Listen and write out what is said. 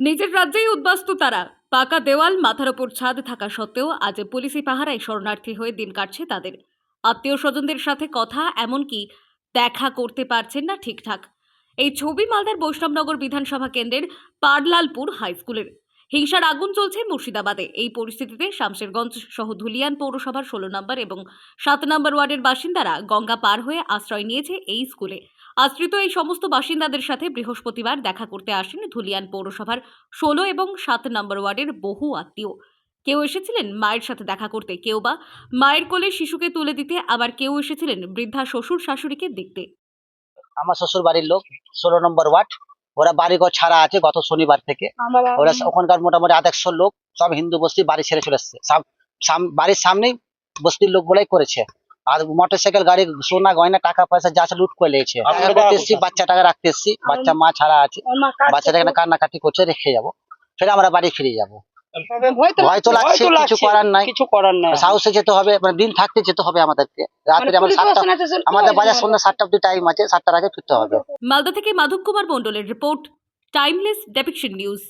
নিজের রাজ্যেই উদ্বাস্ত তারা। পাকা দেওয়াল মাথার ওপর ছাদ থাকা সত্ত্বেও আজ পুলিশি পাহারায় শরণার্থী হয়ে দিন কাটছে তাদের। আত্মীয় স্বজনদের সাথে কথা, এমনকি দেখা করতে পারছেন না ঠিকঠাক। এই ছবি মালদার বৈষ্ণবনগর বিধানসভা কেন্দ্রের পারলালপুর হাই স্কুলের। হিংসার আগুন চলছে মুর্শিদাবাদে। এই পরিস্থিতিতে শামশেরগঞ্জ সহ ধুলিয়ান পৌরসভার ষোলো নম্বর এবং সাত নম্বর ওয়ার্ডের বাসিন্দারা গঙ্গা পার হয়ে আশ্রয় নিয়েছে এই স্কুলে। আশ্রিত এই সমস্ত বাসিন্দাদের সাথে বৃহস্পতিবার দেখা করতে আসেন ধুলিয়ান পৌরসভার ষোলো এবং সাত নম্বর ওয়ার্ডের বহু আত্মীয়। কেউ এসেছিলেন মায়ের সাথে দেখা করতে, কেউ বা মায়ের কোলে শিশুকে তুলে দিতে, আবার কেউ এসেছিলেন বৃদ্ধা শ্বশুর শাশুড়িকে দেখতে। আমার শ্বশুর বাড়ির লোক, ষোলো নম্বর ওয়ার্ড। ওরা বাড়িঘর ছাড়া আছে গত শনিবার থেকে। ওরা ওখানকার মোটামুটি আধ একশো লোক সব হিন্দু বস্তি বাড়ি ছেড়ে চলে এসছে। বাড়ির সামনেই বস্তির লোক গুলাই করেছে। আর মোটর সাইকেল গাড়ি সোনা গয়না টাকা পয়সা যা লুট করে নিয়েছে। বাচ্চা টাকা রাখতে এসছি। বাচ্চা মা ছাড়া আছে। বাচ্চাটা এখানে কান্নাকাটি করছে রেখে যাব। ফের আমরা বাড়ি ফিরে যাব। ভয় লাগছে কিছু করার নাই। কিছু করার নাই। সাহসে যেতে হবে মানে দিন থাকতে যেতে হবে আমাদেরকে। রাত্রে মানে আমাদের সাতটা আমাদের বাজার সন্ধ্যা সাতটা অব্দি টাইম আছে সাতটার আগে ফিরতে হবে। মালদা থেকে মাধব কুমার মন্ডলের রিপোর্ট টাইমলেস ডেপিকশন নিউজ